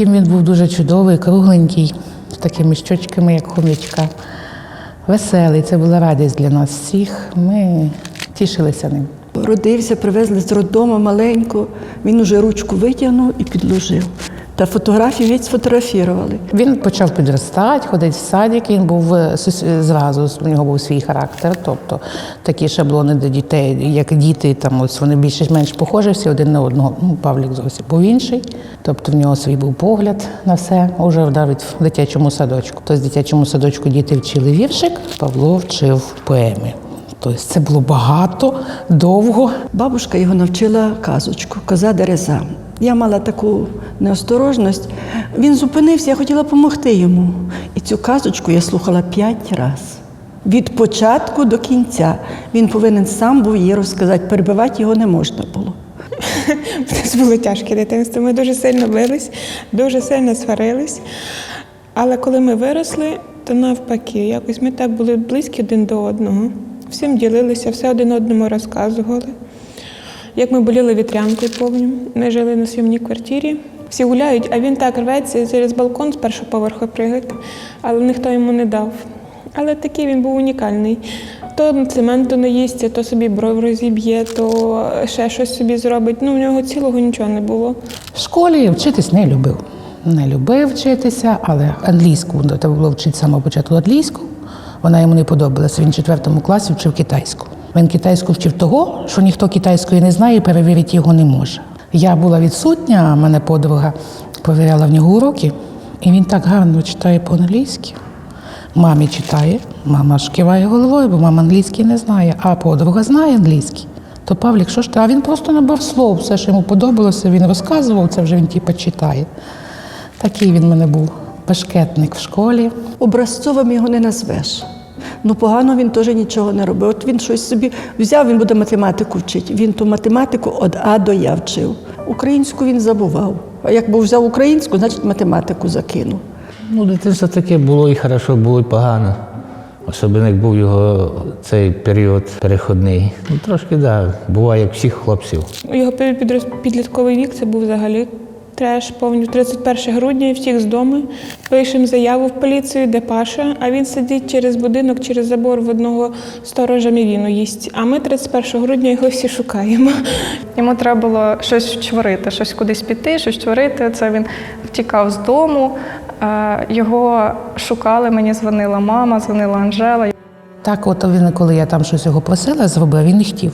Маленьким він був дуже чудовий, кругленький, з такими щочками, як хомячка. Веселий, це була радість для нас всіх. Ми тішилися ним. Родився, привезли з роддому маленьку. Він уже ручку витягнув і підложив. Та фотографії від сфотографували. Він почав підростати, ходити в садик. Він був е, е, зразу, у нього був свій характер. Тобто такі шаблони для дітей, як діти, там ось вони більш-менш похожі всі один на одного. Ну, Павлік зовсім був інший. Тобто в нього свій був погляд на все, уже навіть в дитячому садочку. Тобто в дитячому садочку діти вчили віршик, Павло вчив поеми. Тобто це було багато, довго. Бабушка його навчила казочку Коза дереза. Я мала таку неосторожність. Він зупинився, я хотіла допомогти йому. І цю казочку я слухала п'ять разів. Від початку до кінця. Він повинен сам був її розказати, перебивати його не можна було. У нас було тяжке дитинство. Ми дуже сильно бились, дуже сильно сварились. Але коли ми виросли, то навпаки, якось ми так були близькі один до одного. Всім ділилися, все один одному розказували. Як ми боліли вітрянкою повню, ми жили на сьомній квартирі. Всі гуляють, а він так рветься через балкон з першого поверху пригати, але ніхто йому не дав. Але такий він був унікальний. То цементу наїсться, то собі бров розіб'є, то ще щось собі зробить. Ну, в нього цілого нічого не було. В школі вчитись не любив. Не любив вчитися, але англійську треба було вчити з самого початку англійську. Вона йому не подобалася. Він в четвертому класі вчив китайську. Він китайську вчив того, що ніхто китайської не знає, і перевірити його не може. Я була відсутня, мене подруга перевіряла в нього уроки, і він так гарно читає по-англійськи. Мамі читає, мама ж киває головою, бо мама англійський не знає, а подруга знає англійський. То Павлік, що ж ти? А він просто набрав слов, все, що йому подобалося, він розказував, це вже він типу, читає. Такий він мене був башкетник в школі. Образцовим його не назвеш. Ну, погано він теж нічого не робив. От він щось собі взяв, він буде математику вчити. Він ту математику від А до Я вчив. Українську він забував. А як був взяв українську, значить математику закинув. Ну, дитинство таке було і хорошо, було і погано. Особливо як був його цей період переходний. Ну, трошки, так, да, буває, як всіх хлопців. Його під- підлітковий вік це був взагалі треш, повністю 31 грудня і всіх з дому. Пишемо заяву в поліцію, де Паша, а він сидить через будинок, через забор в одного сторожа мівіну їсть. А ми 31 грудня його всі шукаємо. Йому треба було щось вчворити, щось кудись піти, щось вчворити. Це він втікав з дому. Е, Його шукали, мені дзвонила мама, дзвонила Анжела. Так, от він, коли я там щось його просила, зробив, він не хотів.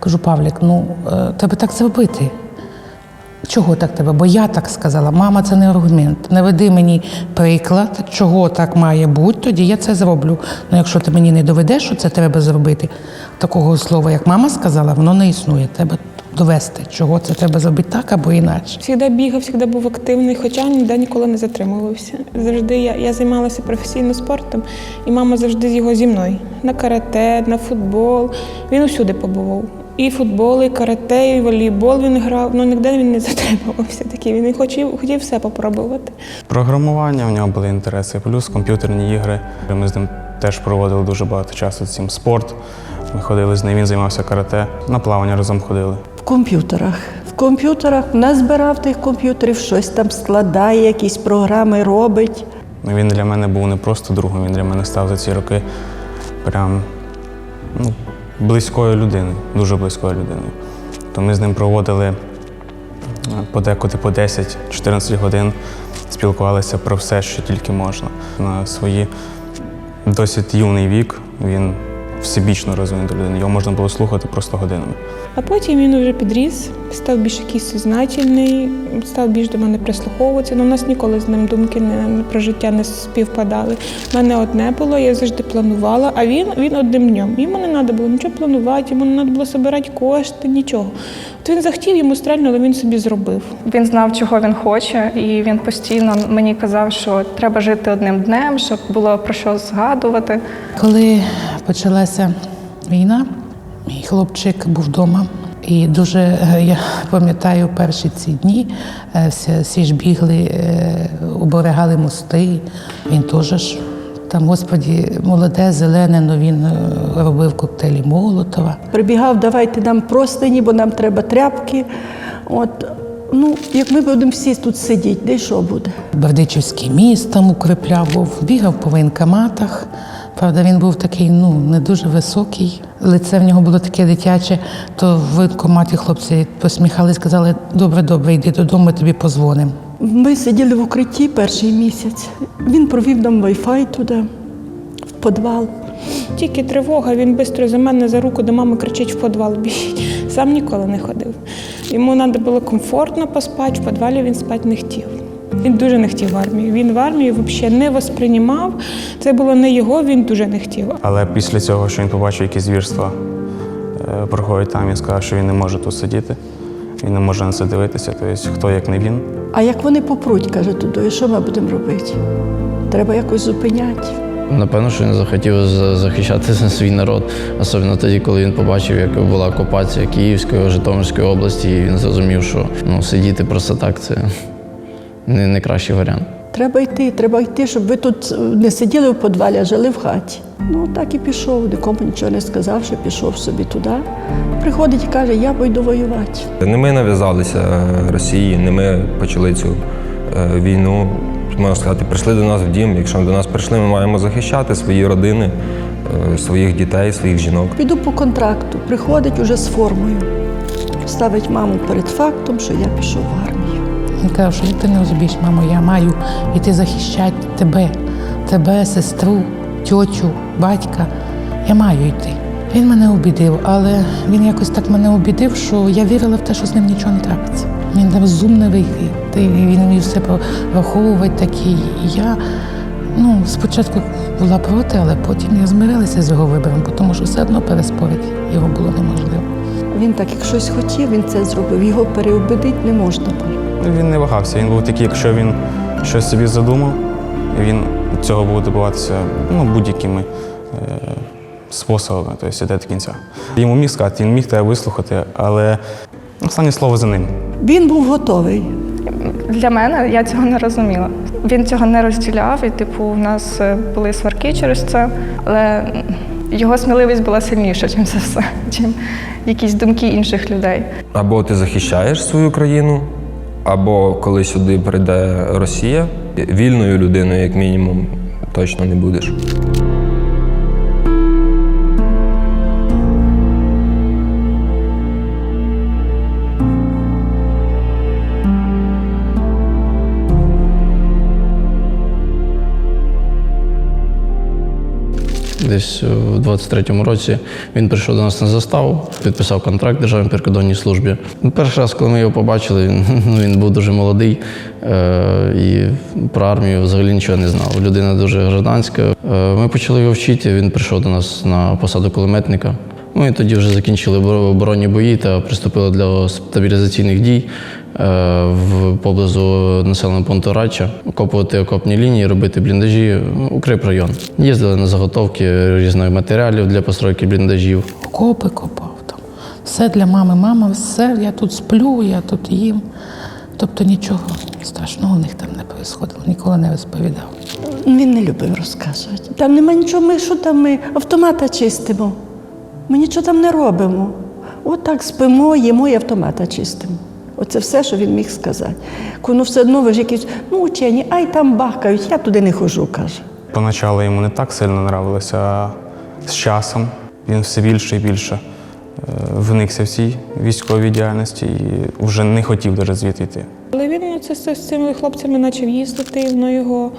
Кажу, Павлік, ну е, треба так зробити. Чого так тебе? Бо я так сказала. Мама, це не аргумент. Не веди мені приклад, чого так має бути, тоді я це зроблю. Ну, якщо ти мені не доведеш, що це треба зробити, такого слова, як мама сказала, воно не існує. Треба довести, чого це треба зробити так або інакше. Завжди бігав, завжди був активний, хоча ніде ніколи не затримувався. Завжди я, я займалася професійно спортом, і мама завжди його зі мною. На карате, на футбол. Він усюди побував. І футбол, і карате, і волейбол він грав. Ну ніде він не затримувався. Такий він хотів, хотів все попробувати. Програмування в нього були інтереси, плюс комп'ютерні ігри. Ми з ним теж проводили дуже багато часу цим спорт. Ми ходили з ним, він займався карате, на плавання разом ходили. В комп'ютерах. В комп'ютерах назбирав тих комп'ютерів, щось там складає, якісь програми робить. Ну, Він для мене був не просто другом, він для мене став за ці роки прям ну, близькою людиною, дуже близькою людиною. То ми з ним проводили е, подекуди по 10-14 годин, спілкувалися про все, що тільки можна. На свої досить юний вік він всебічно розвинута людина. Його можна було слухати просто годинами. А потім він вже підріс, став більш якийсь сознательний, став більш до мене прислуховуватися. Ну, у нас ніколи з ним думки не, про життя не співпадали. У мене одне було, я завжди планувала, а він, він одним днем. Йому не треба було нічого планувати, йому не треба було збирати кошти, нічого. От він захотів, йому стрельнуло, він собі зробив. Він знав, чого він хоче, і він постійно мені казав, що треба жити одним днем, щоб було про що згадувати. Коли почалася війна, мій хлопчик був вдома. І дуже е, я пам'ятаю перші ці дні, е, всі, всі ж бігли, е, оберегали мости. Він теж ж там, господі, молоде, зелене, але він е, робив коктейлі Молотова. Прибігав, давайте нам простині, бо нам треба тряпки. От, ну, як ми будемо всі тут сидіти, де що буде? Бердичівський міст там укріпляв, був, бігав по воєнкоматах. Правда, він був такий ну не дуже високий. Лице в нього було таке дитяче, то в воєнкоматі хлопці посміхались, сказали, добре, добре, йди додому, ми тобі позвонимо. Ми сиділи в укритті перший місяць. Він провів нам Wi-Fi туди, в підвал. Тільки тривога, він швидко за мене за руку до мами кричить в підвал біжіть. Сам ніколи не ходив. Йому треба було комфортно поспати, в підвалі він спати не хотів. Він дуже не хотів в армію. Він в армію взагалі не восприймав. Це було не його, він дуже не хотів. Але після цього, що він побачив якісь звірства, е, проходить там, він сказав, що він не може тут сидіти, він не може на це дивитися. Тобто, хто як не він. А як вони попруть, каже туди, що ми будемо робити? Треба якось зупиняти. Напевно, що він захотів захищати свій народ, особливо тоді, коли він побачив, як була окупація Київської, Житомирської області, і він зрозумів, що ну, сидіти просто так це не, не кращий варіант. Треба йти, треба йти, щоб ви тут не сиділи в підвалі, а жили в хаті. Ну так і пішов, нікому нічого не сказав, що пішов собі туди. Приходить і каже, я пойду воювати. Не ми нав'язалися е, Росії, не ми почали цю е, війну. Можна сказати, прийшли до нас в дім. Якщо до нас прийшли, ми маємо захищати свої родини, е, своїх дітей, своїх жінок. Піду по контракту, приходить уже з формою. Ставить маму перед фактом, що я пішов в армію. Він каже, що ти не розумієш, мамо, я маю іти захищати тебе, тебе, сестру, тьотю, батька. Я маю йти. Він мене обідив, але він якось так мене обідив, що я вірила в те, що з ним нічого не трапиться. Він розумний, він вмів все враховувати такий. Я ну, спочатку була проти, але потім я змирилася з його вибором, тому що все одно переспорити його було неможливо. Він так, як щось хотів, він це зробив. Його переубедити не можна було. Ну, Він не вагався. Він був такий, якщо він щось собі задумав, він цього буде добиватися ну, будь-якими е, способами, тобто йде до кінця. Йому міг сказати, він міг тебе вислухати, але останнє слово за ним. Він був готовий. Для мене я цього не розуміла. Він цього не розділяв, і типу, у нас е, були сварки через це, але його сміливість була сильніша, ніж це все, чим якісь думки інших людей. Або ти захищаєш свою країну, або коли сюди прийде Росія, вільною людиною, як мінімум, точно не будеш. Десь у 23-му році він прийшов до нас на заставу, підписав контракт в Державній прикордонній службі. Ну, Перший раз, коли ми його побачили, він, ну, він був дуже молодий е, і про армію взагалі нічого не знав. Людина дуже гражданська. Е, ми почали його вчити. Він прийшов до нас на посаду кулеметника. Ми тоді вже закінчили оборонні бої та приступили для стабілізаційних дій е, в поблизу населеного пункту Рача, окопувати окопні лінії, робити бліндажі, ну, район. Їздили на заготовки різних матеріалів для постройки бліндажів. Окопи копав там. Все для мами. Мама, все, я тут сплю, я тут їм. Тобто нічого страшного в них там не происходило, ніколи не розповідав. Він не любив розказувати. Там нема нічого, ми що там, ми автомата чистимо. Ми нічого там не робимо. От так спимо, їмо і автомата чистимо. Оце все, що він міг сказати. Коли все одно ви ж якісь, ну учені, ай там бахкають, я туди не хожу, каже. Поначалу йому не так сильно нравилося, а з часом він все більше і більше е, вникся в цій військовій діяльності і вже не хотів навіть звідти йти. Але він це, це з цими хлопцями почав їздити, воно його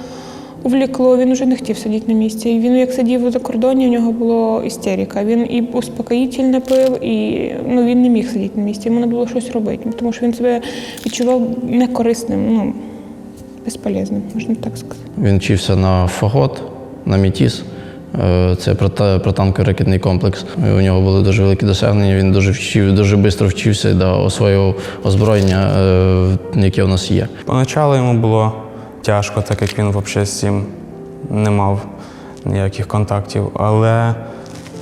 увлікло, він вже не хотів сидіти на місці. І він як сидів за кордоні, у нього була істерика. Він і успокоїтельне пив, і ну, він не міг сидіти на місці, йому треба було щось робити, тому що він себе відчував некорисним, ну, безполезним, можна так сказати. Він вчився на фагот, на мітіс. Е, Це прота- протанковий ракетний комплекс. У нього були дуже великі досягнення. Він дуже вчив, дуже швидко вчився до освоював озброєння, е, яке у нас є. Поначалу йому було тяжко, так як він взагалі з цим не мав ніяких контактів. Але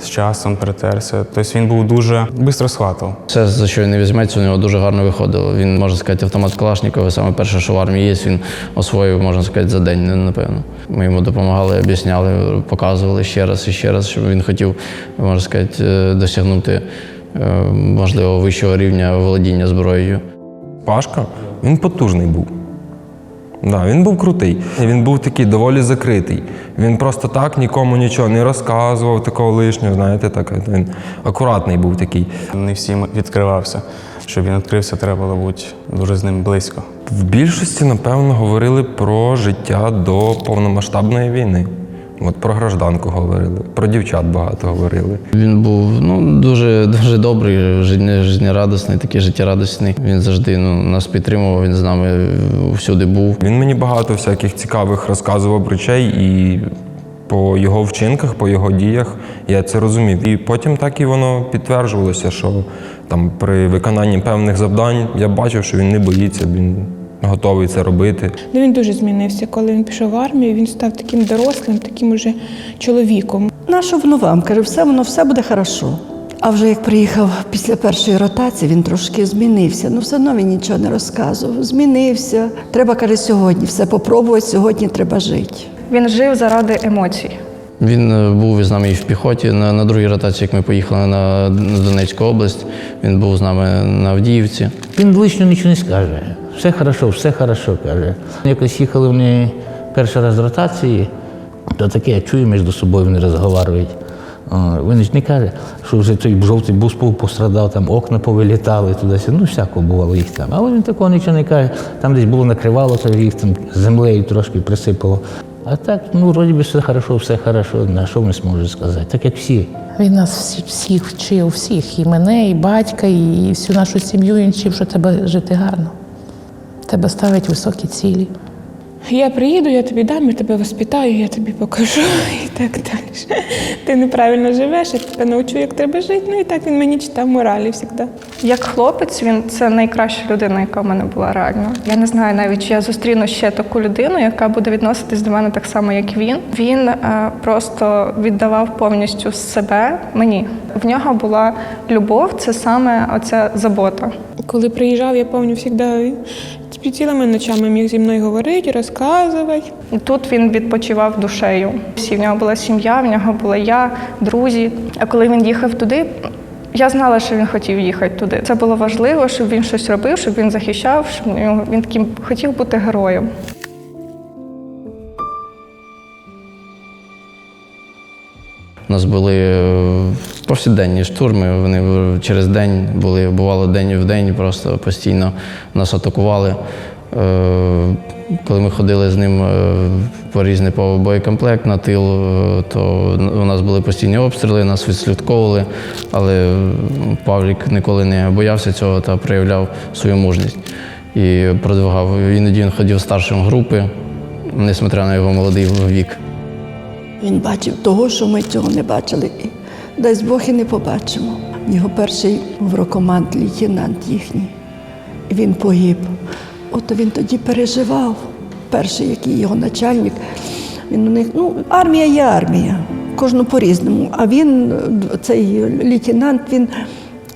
з часом притерся. Тобто він був дуже швидко схватував. Все, за що він не візьметься, у нього дуже гарно виходило. Він, можна сказати, автомат Калашникова, саме перше, що в армії є, він освоїв, можна сказати, за день, напевно. Ми йому допомагали, об'ясняли, показували ще раз і ще раз, щоб він хотів, можна сказати, е, досягнути е, можливо вищого рівня володіння зброєю. Пашка, він потужний був. Да, він був крутий. Він був такий доволі закритий. Він просто так нікому нічого не розказував, такого лишнього, знаєте, так він акуратний був такий. Не всім відкривався. Щоб він відкрився, треба було бути дуже з ним близько. В більшості, напевно, говорили про життя до повномасштабної війни. От про гражданку говорили, про дівчат багато говорили. Він був ну, дуже, дуже добрий, життє- життєрадісний, такий життєрадісний. Він завжди ну, нас підтримував, він з нами всюди був. Він мені багато всяких цікавих розказував речей, і по його вчинках, по його діях я це розумів. І потім так і воно підтверджувалося, що там при виконанні певних завдань я бачив, що він не боїться, він готовий це робити. Ну, він дуже змінився. Коли він пішов в армію, він став таким дорослим, таким уже чоловіком. Нащо воно вам? Каже, все воно все буде хорошо. А вже як приїхав після першої ротації, він трошки змінився. Ну, все одно він нічого не розказував. Змінився. Треба, каже, сьогодні все попробувати, сьогодні треба жити. Він жив заради емоцій. Він е, був з нами і в піхоті на, на другій ротації, як ми поїхали на, на Донецьку область. Він був з нами на Авдіївці. Він лишнього нічого не скаже. Все хорошо, все хорошо, каже. Якось їхали вони перший раз ротації, то таке я чую між собою, вони розговорюють. Він ж не каже, що вже той жовтий бус пострадав, там окна повилітали туди. Ну, всякого бувало їх там. Але він такого нічого не каже. Там десь було накривало, то їх там землею трошки присипало. А так, ну, вроді би, все хорошо, все хорошо. На що ми зможемо сказати? Так як всі. Він нас всі, всіх вчив, всіх, і мене, і батька, і всю нашу сім'ю він вчив, що треба жити гарно. Тебе ставить високі цілі. Я приїду, я тобі дам, я тебе воспитаю, я тобі покажу і так далі. Ти неправильно живеш, я тебе навчу, як треба жити. Ну і так він мені читав моралі завжди. Як хлопець, він це найкраща людина, яка в мене була реально. Я не знаю навіть, чи я зустріну ще таку людину, яка буде відноситись до мене так само, як він. Він е, просто віддавав повністю себе мені. В нього була любов, це саме оця забота. Коли приїжджав, я пам'ятаю, завжди під цілими ночами міг зі мною говорити, розказувати. І тут він відпочивав душею. Всі в нього була сім'я, в нього була я, друзі. А коли він їхав туди, я знала, що він хотів їхати туди. Це було важливо, щоб він щось робив, щоб він захищав, щоб він таким хотів бути героєм. У нас були е, повсякденні штурми. Вони через день були, бувало день в день, просто постійно нас атакували. Е, Коли ми ходили з ним е, по різний боєкомплект на тил, то у нас були постійні обстріли, нас відслідковували, але Павлік ніколи не боявся цього та проявляв свою мужність і продвигав. Іноді він ходив старшим групи, несмотря на його молодий вік. Він бачив того, що ми цього не бачили. І дасть Бог і не побачимо. Його перший рокоманд лейтенант їхній. Він погиб. От він тоді переживав. Перший, який його начальник. Він у них, ну, армія є армія, кожну по-різному. А він, цей лейтенант, він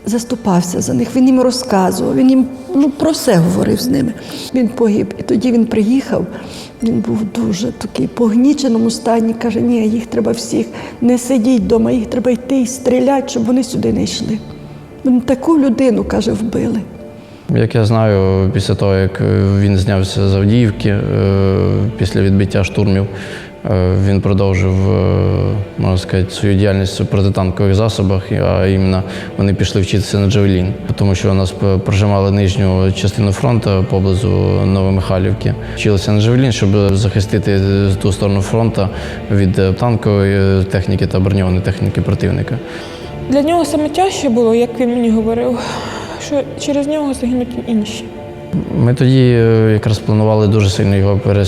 заступався за них, він їм розказував, він їм ну, про все говорив з ними. Він погиб. І тоді він приїхав, він був дуже такий погніченому стані. Каже, ні, їх треба всіх не сидіть вдома, їх треба йти і стріляти, щоб вони сюди не йшли. Він таку людину, каже, вбили. Як я знаю, після того, як він знявся з Авдіївки, е, після відбиття штурмів, він продовжив, е, можна сказати, свою діяльність у протитанкових засобах, а іменно вони пішли вчитися на Джавелін, тому що у нас прожимали нижню частину фронту поблизу Новомихайлівки. Вчилися на Джавелін, щоб захистити ту сторону фронту від е, танкової техніки та броньованої техніки противника. Для нього саме тяжче було, як він мені говорив, що через нього загинуть інші. Ми тоді е, якраз планували дуже сильно його е,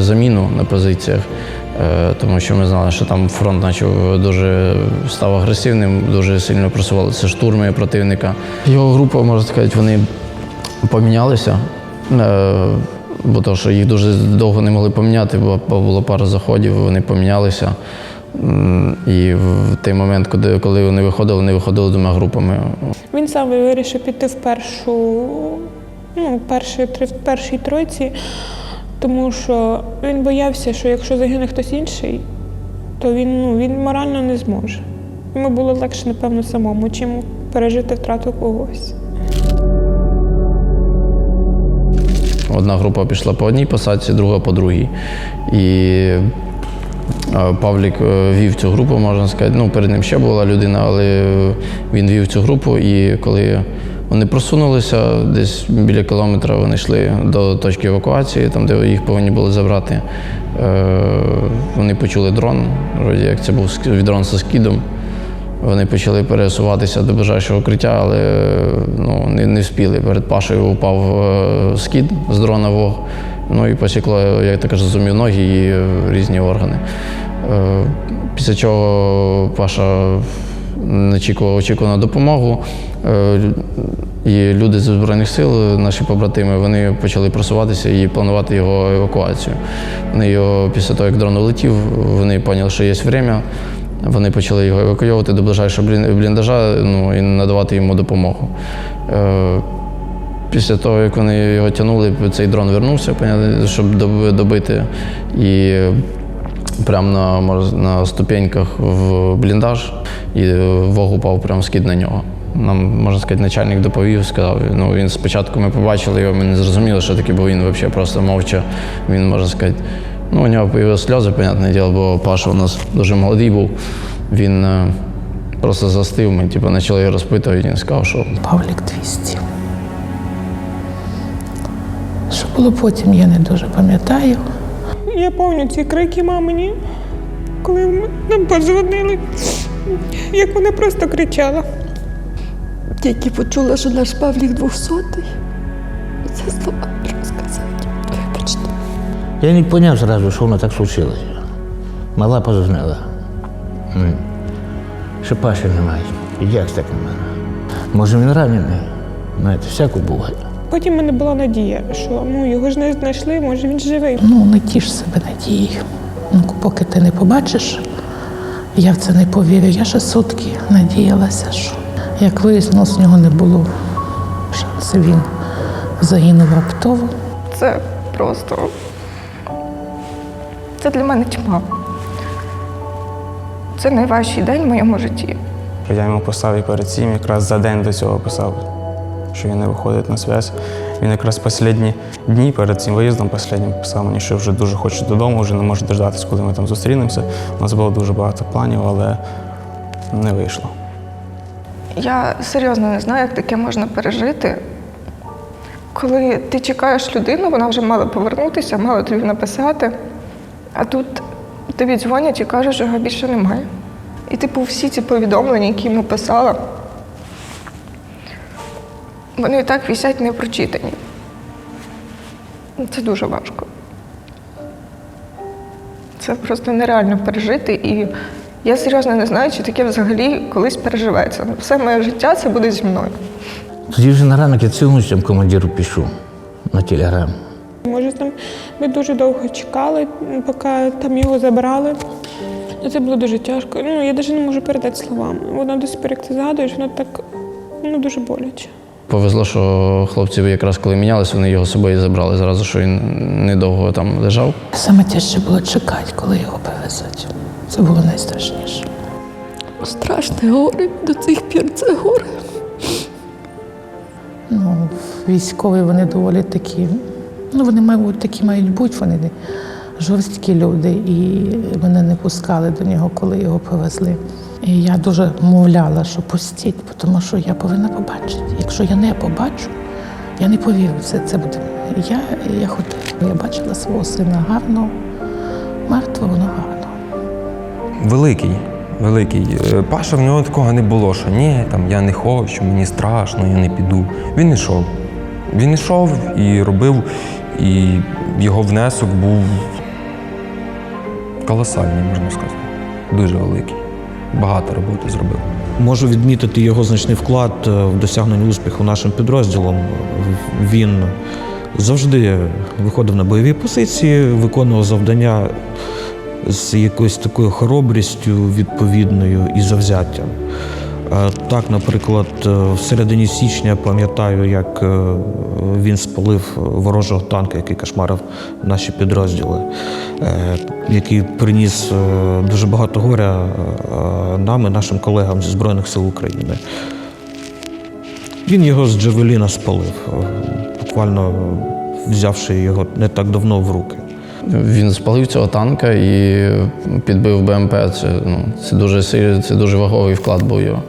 заміну на позиціях, е, тому що ми знали, що там фронт почав дуже став агресивним, дуже сильно просувалися штурми противника. Його група, можна сказати, вони помінялися, бо то, що їх дуже довго не могли поміняти, бо було пара заходів, вони помінялися. І в той момент, коли, коли вони виходили, вони виходили двома групами. Він сам вирішив піти в першу, ну, перші, першій тройці, тому що він боявся, що якщо загине хтось інший, то він, ну, він морально не зможе. Йому було легше, напевно, самому, чим пережити втрату когось. Одна група пішла по одній посадці, друга по другій. І е, Павлік е, вів цю групу, можна сказати. Ну, перед ним ще була людина, але він вів цю групу. І коли вони просунулися, десь біля кілометра вони йшли до точки евакуації, там, де їх повинні були забрати. Е, Вони почули дрон, як це був дрон зі скидом. Вони почали пересуватися до ближайшого укриття, але ну, не, не вспіли. Перед Пашею упав е, скид з дрона вог. Ну і посікло, як так зрозумів, ноги і е, різні органи. Після чого Паша очікував, очікував на допомогу. Е, І люди з Збройних сил, наші побратими, вони почали просуватися і планувати його евакуацію. Вони його після того, як дрон улетів, вони поняли, що є час. Вони почали його евакуйовувати до ближайшого бліндажа ну, і надавати йому допомогу. Е, Після того, як вони його тягнули, цей дрон вернувся, щоб добити. І прямо на, на ступеньках в бліндаж, і вог упав прямо скид на нього. Нам, можна сказати, начальник доповів, сказав. Ну, він спочатку ми побачили його, ми не зрозуміли, що таке, бо він взагалі просто мовча. Він, можна сказати, ну, у нього появилися сльози, понятне діло, бо Паша у нас дуже молодий був. Він е, просто застив, ми типу, почали його розпитувати, він сказав, що Павлік 200. Що було потім, я не дуже пам'ятаю. Я пам'ятаю ці крики мамині, коли нам подзвонили, як вона просто кричала. Тільки почула, що наш Павлік двохсотий. Це слова сказати. Вибачте. Я не поняв зразу, що воно так случилося. Мала позвонила. Що Паші немає. І як так немає? Може він ранений? Знаєте, всяко буває. Потім в мене була надія, що ну, його ж не знайшли, може він живий. Ну, не тіш себе надією. Ну, поки ти не побачиш, я в це не повірю. Я ще сутки надіялася, що як вияснилось, в нього не було шансів. Він загинув раптово. Це просто. Це для мене тьма. Це найважчий день в моєму житті. Я йому писав і перед цим, якраз за день до цього писав, що він не виходить на зв'язь. Він якраз останні дні перед цим виїздом останнім писав мені, що вже дуже хоче додому, вже не може дождатися, коли ми там зустрінемося. У нас було дуже багато планів, але не вийшло. Я серйозно не знаю, як таке можна пережити. Коли ти чекаєш людину, вона вже мала повернутися, мала тобі написати, а тут тобі дзвонять і кажуть, що його більше немає. І типу всі ці повідомлення, які йому писала, вони і так висять непрочитані. Це дуже важко. Це просто нереально пережити. І я серйозно не знаю, чи таке взагалі колись переживеться. Все моє життя це буде зі мною. Тоді вже на ранок я цілу ніч там командиру пишу на телеграм. Може, там ми дуже довго чекали, поки там його забрали. Ну, Це було дуже тяжко. Ну, я навіть не можу передати словами. Воно до сих пор, як ти згадуєш, воно так ну, дуже боляче. Повезло, що хлопці якраз коли мінялися, вони його з собою забрали зразу, що він недовго там лежав. Саме тяжче було чекати, коли його повезуть. Це було найстрашніше. Страшне горе, до цих пір це горе. Ну, військові вони доволі такі. Ну, вони мають такі мають бути, вони жорсткі люди, і мене не пускали до нього, коли його повезли. І я дуже мовляла, що пустіть, тому що я повинна побачити. Якщо я не побачу, я не повірю. Це, це буде. Я, я хотіла. Я бачила свого сина гарного, мертвого, але гарного. Великий, великий. Е, Паша в нього такого не було, що ні, там я не хочу, мені страшно, я не піду. Він йшов. Він йшов і робив, і його внесок був колосальний, можна сказати. Дуже великий. Багато роботи зробив. Можу відмітити його значний вклад е, в досягнення успіху нашим підрозділом. Він завжди виходив на бойові позиції, виконував завдання з якоюсь такою хоробрістю відповідною і завзяттям. Так, наприклад, е, в середині січня пам'ятаю, як е, він спалив ворожого танка, який кошмарив наші підрозділи, е, який приніс дуже багато горя нам і нашим колегам зі Збройних сил України. Він його з Джавеліна спалив, буквально взявши його не так давно в руки. Він спалив цього танка і підбив БМП. Це, ну, це, дуже, це дуже ваговий вклад був його.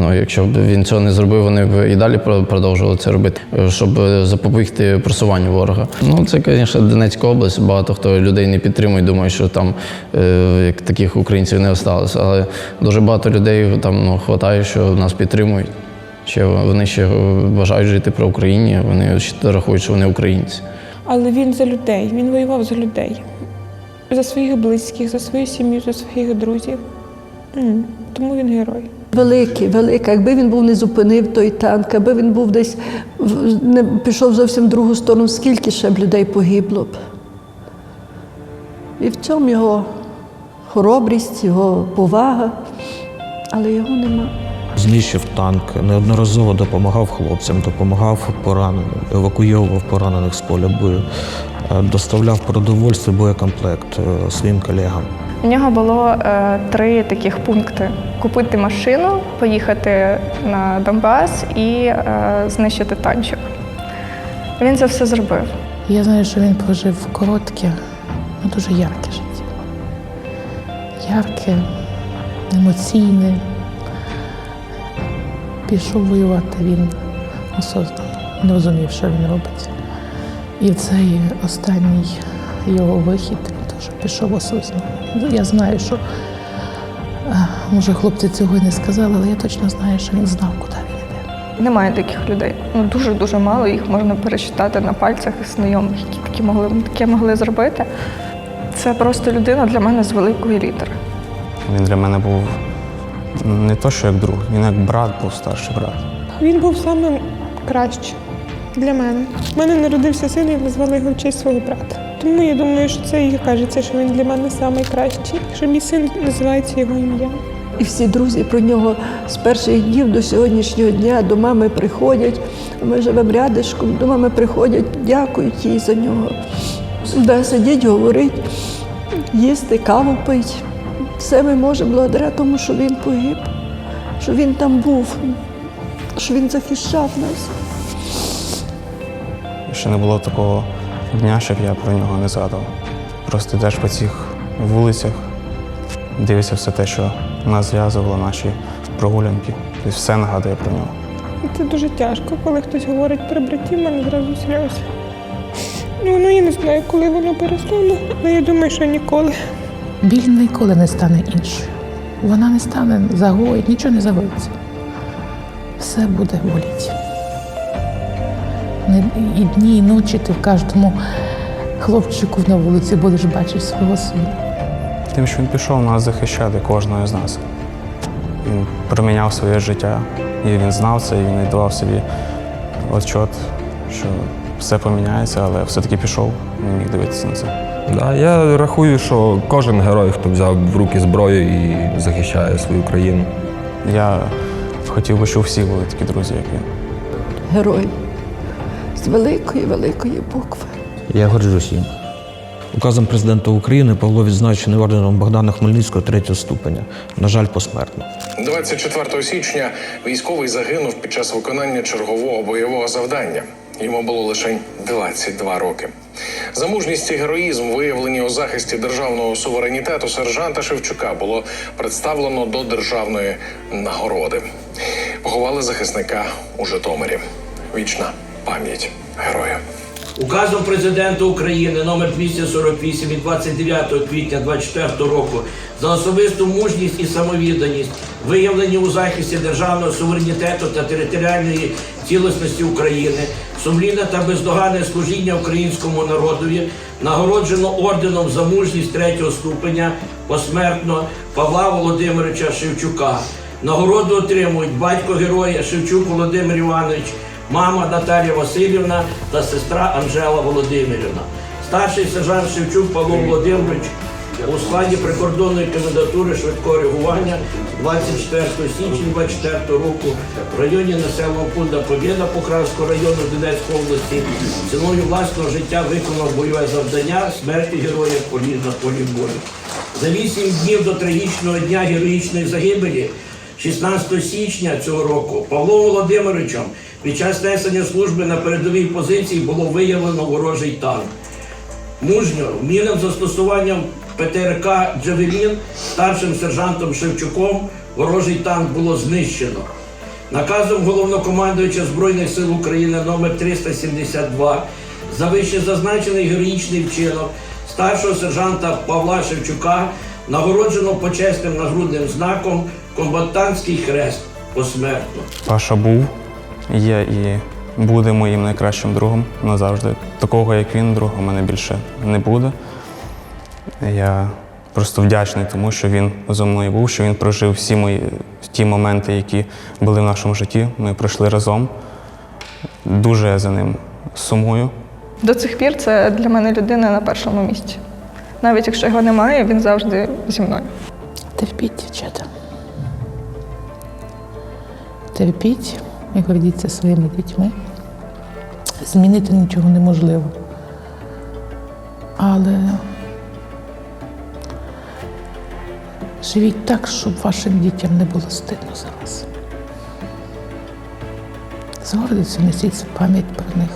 Ну, якщо б він цього не зробив, вони б і далі продовжували це робити, щоб запобігти просуванню ворога. Ну, це, звісно, Донецька область. Багато хто людей не підтримує, думає, що там е, як таких українців не залишилося. Але дуже багато людей там ну, хватає, що нас підтримують. Ще вони ще бажають жити при Україні, вони ще рахують, що вони українці. Але він за людей, він воював за людей, за своїх близьких, за свою сім'ю, за своїх друзів. Тому він герой. Великий, великий. Якби він був не зупинив той танк, аби він був десь не пішов зовсім в другу сторону, скільки ще б людей погибло б. І в цьому його хоробрість, його повага, але його нема. Знищив танк, неодноразово допомагав хлопцям, допомагав пораненим, евакуйовував поранених з поля бою, е, доставляв продовольство, боєкомплект е, своїм колегам. У нього було е, три таких пункти: купити машину, поїхати на Донбас і е, знищити танчик. Він це все зробив. Я знаю, що він прожив коротке, але дуже ярке життя. Ярке, емоційне. Пішов воювати він осознано, не розумів, що він робить. І цей останній його вихід теж пішов осознано. Я знаю, що е, може хлопці цього і не сказали, але я точно знаю, що він знав, куди він йде. Немає таких людей. Ну дуже дуже мало. Їх можна пересчитати на пальцях знайомих, які такі могли таке могли зробити. Це просто людина для мене з великої літери. Він для мене був не то, що як друг, він як брат був старший брат. Він був самим кращим для мене. У мене народився син і назвали його в честь свого брата. Тому я думаю, що це і кажеться, що він для мене найкращий, що мій син називається його ім'ям. І всі друзі про нього з перших днів до сьогоднішнього дня до мами приходять. Ми живемо рядишком, до мами приходять, дякують їй за нього. Да, сидіть, говорить, їсти, каву пить. Все ми можемо благодаря тому, що він погиб, що він там був, що він захищав нас. Ще не було такого дня, щоб я про нього не згадував. Просто йдеш по цих вулицях, дивишся все те, що нас зв'язувало, наші прогулянки. Тобто все нагадує про нього. Це дуже тяжко, коли хтось говорить про братів, мене зразу сльози. Ну, ну я не знаю, коли воно перестане, але я думаю, що ніколи. Біль ніколи не стане іншою. Вона не стане загоїть, нічого не загоїться. Все буде боліти. Не- І дні, і ночі ти в кожному хлопчику на вулиці будеш бачити свого сина. Тим, що він пішов нас захищати кожного з нас. Він проміняв своє життя, і він знав це, і він віддавав собі отчот, що все поміняється, але все-таки пішов, не міг дивитися на це. Да, я рахую, що кожен герой, хто взяв в руки зброю і захищає свою країну. Я хотів би, щоб у всіх були такі друзі, як він. Герой з великої, великої букви. Я горджусь їм. Указом президента України Павло відзначений орденом Богдана Хмельницького третього ступеня. На жаль, посмертно. 24 січня військовий загинув під час виконання чергового бойового завдання. Йому було лише 22 роки. За мужність і героїзм, виявлені у захисті державного суверенітету сержанта Шевчука, було представлено до державної нагороди. Поховали захисника у Житомирі. Вічна пам'ять героя. Указом президента України номер 248 від 29 квітня 24 року за особисту мужність і самовідданість, виявлені у захисті державного суверенітету та територіальної цілісності України, сумлінне та бездоганне служіння українському народові, нагороджено орденом за мужність третього ступеня посмертно Павла Володимировича Шевчука. Нагороду отримують батько героя Шевчук Володимир Іванович, мама Наталія Васильівна та сестра Анжела Володимирівна. Старший сержант Шевчук Павло Володимирович у складі прикордонної комендатури швидкого реагування 24 січня 24 року в районі населеного пункту Побєда Похранського району Донецької області ціною власного життя виконав бойове завдання смерті героя полі на полі бою. За вісім днів до трагічного дня героїчної загибелі 16 січня цього року Павлом Володимировичем під час несення служби на передовій позиції було виявлено ворожий танк. Мужньо, вмілим застосуванням ПТРК Джавелін старшим сержантом Шевчуком ворожий танк було знищено. Наказом головнокомандуюча Збройних сил України номер 372 за вище зазначений героїчний вчинок старшого сержанта Павла Шевчука нагороджено почесним нагрудним знаком комбатантський хрест посмертно. Паша був, є і буде моїм найкращим другом назавжди. Такого, як він, друга у мене більше не буде. Я просто вдячний тому, що він зі мною був, що він прожив всі мої ті моменти, які були в нашому житті. Ми пройшли разом. Дуже я за ним сумую. До цих пір це для мене людина на першому місці. Навіть якщо його немає, він завжди зі мною. Терпіть, дівчата. Терпіть і гордіться своїми дітьми. Змінити нічого неможливо. Але живіть так, щоб вашим дітям не було стидно за вас. З гордістю несіть пам'ять про них.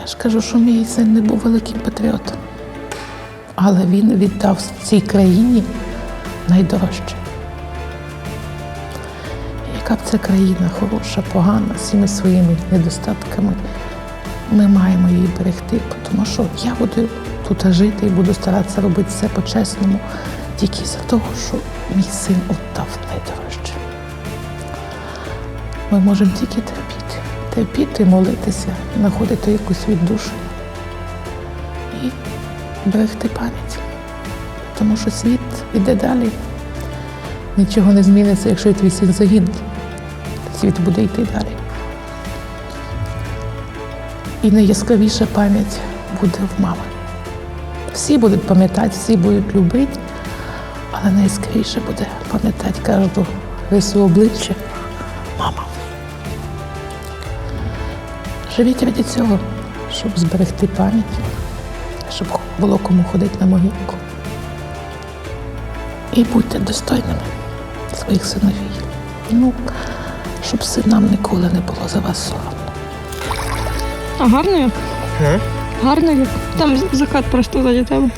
Я ж кажу, що мій син не був великим патріотом, але він віддав цій країні найдорожче. Яка б ця країна хороша, погана, всіми своїми недостатками, ми маємо її берегти, тому що я буду тут жити і буду старатися робити все по-чесному, тільки за того, що мій син віддав найдорожче. Ми можемо тільки терпіти, терпіти, молитися, знаходити якусь віддушину і берегти пам'ять. Тому що світ іде далі. Нічого не зміниться, якщо твій син загинув. Світ буде йти далі. І найяскравіша пам'ять буде в мами. Всі будуть пам'ятати, всі будуть любити, але найяскравіше буде пам'ятати кожну рису обличчя мама. Живіть раді цього, щоб зберегти пам'ять, щоб було кому ходити на могилку. І будьте достойними своїх синовій. Ну, щоб синам ніколи не було за вас соромно. А гарною? Гарною. Там закат просто заді тебе.